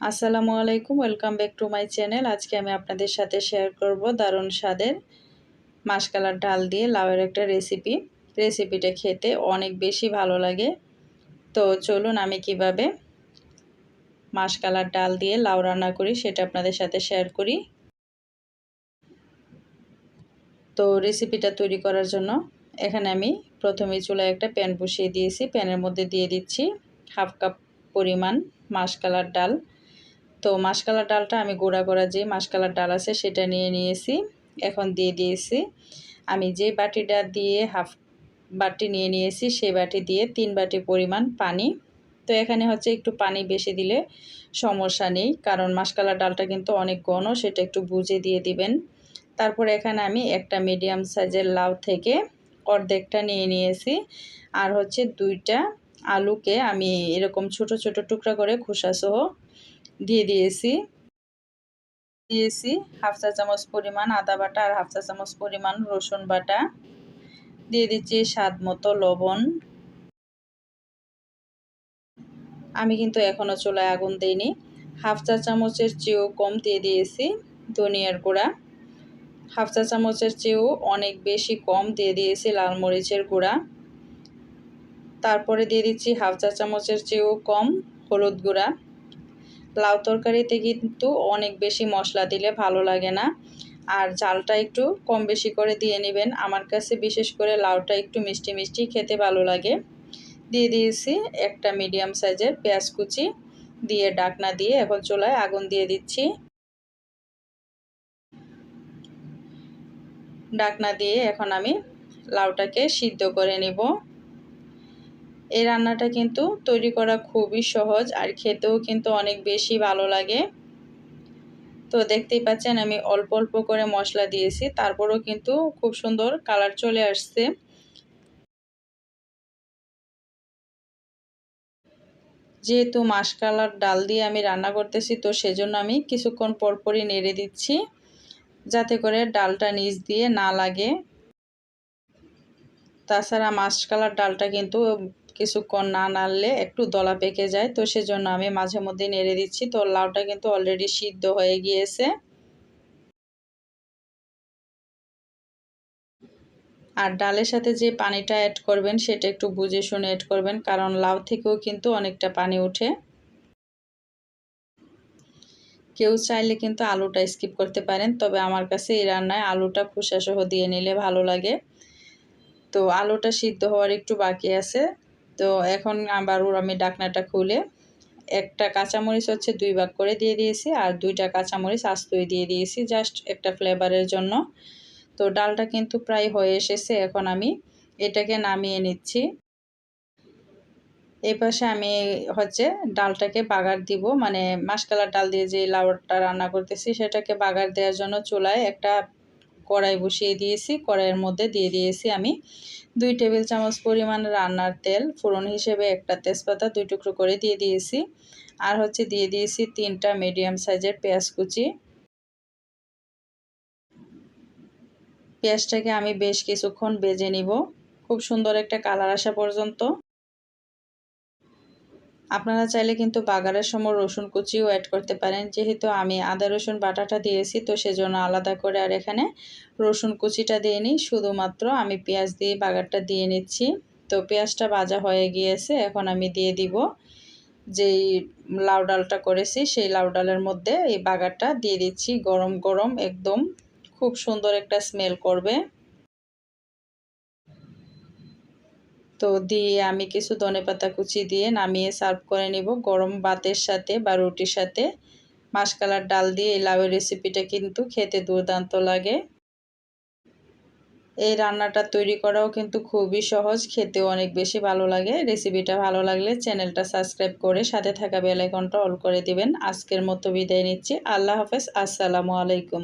আসসালামু আলাইকুম welcome back to my channel আজকে আমি আপনাদের সাথে শেয়ার করব দারুণ স্বাদের মাসকালার ডাল দিয়ে লাউয়ের একটা রেসিপি রেসিপিটা খেতে অনেক বেশি ভালো লাগে। তো চলুন আমি কীভাবে মাসকালার ডাল দিয়ে লাউ রান্না করি সেটা আপনাদের সাথে শেয়ার করি। তো রেসিপিটা তৈরি করার জন্য এখানে আমি প্রথমে চুলায় একটা প্যান বসিয়ে দিয়েছি। প্যানের মধ্যে দিয়ে দিচ্ছি হাফ কাপ পরিমাণ মাসকালার ডাল। তো মাসকালার ডালটা আমি গোড়া গোড়া যে মাসকালার ডাল আছে সেটা নিয়ে নিয়েছি, এখন দিয়ে দিয়েছি। আমি যে বাটিটা দিয়ে হাফ বাটি নিয়ে নিয়েছি সেই বাটি দিয়ে তিন বাটি পরিমাণ পানি। তো এখানে হচ্ছে একটু পানি বেশি দিলে সমস্যা নেই, কারণ মাসকালার ডালটা কিন্তু অনেক ঘন, সেটা একটু বুঝে দিয়ে দিবেন। তারপর এখানে আমি একটা মিডিয়াম সাইজের লাউ থেকে অর্ধেকটা নিয়ে নিয়েছি, আর হচ্ছে দুইটা আলুকে আমি এরকম ছোট ছোট টুকরা করে খোসাসহ দিয়ে দিয়েছি। দিয়েছি হাফ চা চামচ পরিমাণ আদা বাটা আর হাফ চা চামচ পরিমাণ রসুন বাটা। দিয়ে দিচ্ছি স্বাদ মতো লবণ। আমি কিন্তু এখনও চুলায় আগুন দিইনি। হাফ চা চামচের চেয়েও কম দিয়ে দিয়েছি ধনিয়ার গুঁড়া। হাফ চা চামচের চেয়েও অনেক বেশি কম দিয়ে দিয়েছি লাল মরিচের গুঁড়া। তারপরে দিয়ে দিচ্ছি হাফ চা চামচের চেয়েও কম হলুদ গুঁড়া। লাউ তরকারিতে কিন্তু অনেক বেশি মশলা দিলে ভালো লাগে না। আর ঝালটা একটু কম বেশি করে দিয়ে নেবেন। আমার কাছে বিশেষ করে লাউটা একটু মিষ্টি মিষ্টি খেতে ভালো লাগে। দিয়ে দিয়েছি একটা মিডিয়াম সাইজের পেঁয়াজ কুচি। দিয়ে ডাকনা দিয়ে এখন চুলায় আগুন দিয়ে দিচ্ছি। ডাকনা দিয়ে এখন আমি লাউটাকে সিদ্ধ করে নেব। এই রান্নাটা কিন্তু তৈরি করা খুবই সহজ আর খেতেও কিন্তু অনেক বেশি ভালো লাগে। তো দেখতেই পাচ্ছেন আমি অল্প অল্প করে মশলা দিয়েছি, তারপরেও কিন্তু খুব সুন্দর কালার চলে আসছে। যেহেতু মাসকালার ডাল দিয়ে আমি রান্না করতেছি, তো সেজন্য আমি কিছুক্ষণ পরপরই নেড়ে দিচ্ছি, যাতে করে ডালটা নিচ দিয়ে না লাগে। তাছাড়া মাসকালার ডালটা কিন্তু কিছুক্ষণ না নাড়লে একটু দলা পেকে যায়। তো সেজন্য আমি মাঝে মধ্যে নেড়ে দিচ্ছি। তো লাউটা কিন্তু অলরেডি সিদ্ধ হয়ে গিয়েছে। আর ডালের সাথে যে পানিটা অ্যাড করবেন, সেটা একটু বুঝে শুনে অ্যাড করবেন, কারণ লাউ থেকেও কিন্তু অনেকটা পানি ওঠে। কেউ চাইলে কিন্তু আলুটা স্কিপ করতে পারেন, তবে আমার কাছে এই রান্নায় আলুটা খোসাসহ দিয়ে নিলে ভালো লাগে। তো আলুটা সিদ্ধ হওয়ার একটু বাকি আছে। তো এখন আবার ওর আমি ডাকনাটা খুলে একটা কাঁচামরিচ হচ্ছে দুই ভাগ করে দিয়ে দিয়েছি আর দুইটা কাঁচামরিচ আস্তই দিয়ে দিয়েছি জাস্ট একটা ফ্লেভারের জন্য। তো ডালটা কিন্তু প্রায় হয়ে এসেছে, এখন আমি এটাকে নামিয়ে নিচ্ছি। এই পাশে আমি হচ্ছে ডালটাকে বাগার দিব মানে মাসকালার ডাল দিয়ে যে লাউটা রান্না করতেছি সেটাকে বাগার দেওয়ার জন্য চুলায় একটা কড়াই বসিয়ে দিয়েছি, কড়াইয়ের মধ্যে দিয়ে দিয়েছি আমি দুই টেবিল চামচ পরিমাণ রান্নার তেল, ফোড়ন হিসেবে একটা তেজপাতা দুই টুকরো করে দিয়ে দিয়েছি, আর হচ্ছে দিয়ে দিয়েছি তিনটা মিডিয়াম সাইজের পেঁয়াজ কুচি। পেঁয়াজটাকে আমি বেশ কিছুক্ষণ বেজে নিব, খুব সুন্দর একটা কালার আসা পর্যন্ত। আপনারা চাইলে কিন্তু বাগারের সময় রসুন কুচিও অ্যাড করতে পারেন। যেহেতু আমি আদা, রসুন, বাটাটা দিয়েছি, তো সেজন্য আলাদা করে আর এখানে রসুন কুচিটা দিয়ে নিই। শুধুমাত্র আমি পেঁয়াজ দিয়ে বাগারটা দিয়ে নিচ্ছি। তো পেঁয়াজটা ভাজা হয়ে গিয়েছে, এখন আমি দিয়ে দিব যেই লাউ ডালটা করেছি, সেই লাউ ডালের মধ্যে এই বাগারটা দিয়ে দিচ্ছি। গরম গরম, একদম খুব সুন্দর একটা স্মেল করবে। তো দিয়ে আমি কিছু ধনে পাতা কুচি দিয়ে নামিয়ে সার্ভ করে নিব গরম ভাতের সাথে বা রুটির সাথে। মাসকালার ডাল দিয়ে এই লাউয়ের রেসিপিটা কিন্তু খেতে দুর্দান্ত লাগে। এই রান্নাটা তৈরি করাও কিন্তু খুবই সহজ, খেতেও অনেক বেশি ভালো লাগে। রেসিপিটা ভালো লাগলে চ্যানেলটা সাবস্ক্রাইব করে সাথে থাকা বেলাইকনটা অল করে দিবেন। আজকের মতো বিদায় নিচ্ছি। আল্লাহ হাফেজ, আসসালামু আলাইকুম।